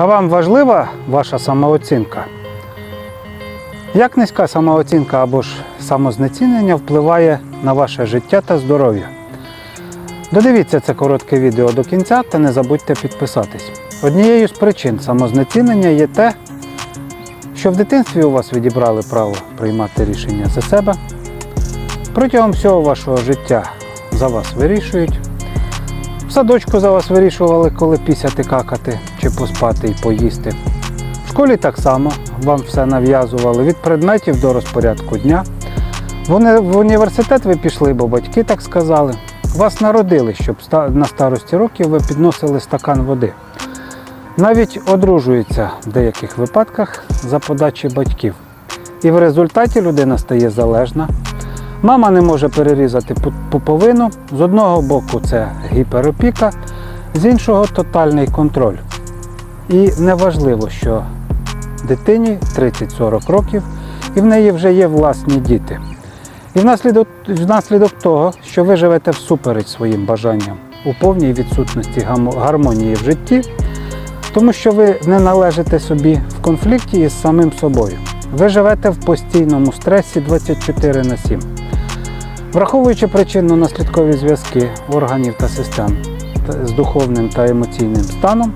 А вам важлива ваша самооцінка? Як низька самооцінка або ж самознецінення впливає на ваше життя та здоров'я? Додивіться це коротке відео до кінця та не забудьте підписатись. Однією з причин самознецінення є те, що в дитинстві у вас відібрали право приймати рішення за себе. Протягом всього вашого життя за вас вирішують. В садочку за вас вирішували, коли пісяти, какати, чи поспати і поїсти. В школі так само вам все нав'язували від предметів до розпорядку дня. В В університет ви пішли, бо батьки так сказали. Вас народили, щоб на старості років ви підносили стакан води. Навіть одружуються в деяких випадках за подачі батьків. І в результаті людина стає залежна. Мама не може перерізати пуповину. З одного боку це гіперопіка, з іншого тотальний контроль. І неважливо, що дитині 30-40 років, і в неї вже є власні діти. І внаслідок, внаслідок того, що ви живете всупереч своїм бажанням у повній відсутності гармонії в житті, тому що ви не належите собі в конфлікті із самим собою. Ви живете в постійному стресі 24 на 7. Враховуючи причинно-наслідкові зв'язки органів та систем з духовним та емоційним станом,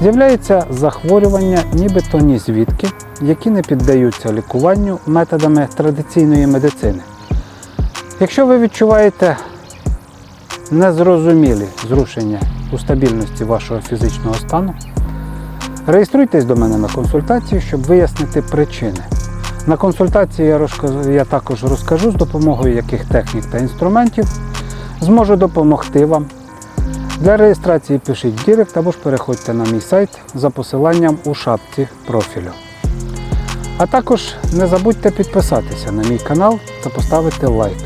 з'являються захворювання нібито ні звідки, які не піддаються лікуванню методами традиційної медицини. Якщо ви відчуваєте незрозумілі зрушення у стабільності вашого фізичного стану, реєструйтесь до мене на консультацію, щоб вияснити причини. На консультації я, розкажу- я також розкажу, з допомогою яких технік та інструментів зможу допомогти вам. Для реєстрації пишіть в Дірект або ж переходьте на мій сайт за посиланням у шапці профілю. А також не забудьте підписатися на мій канал та поставити лайк.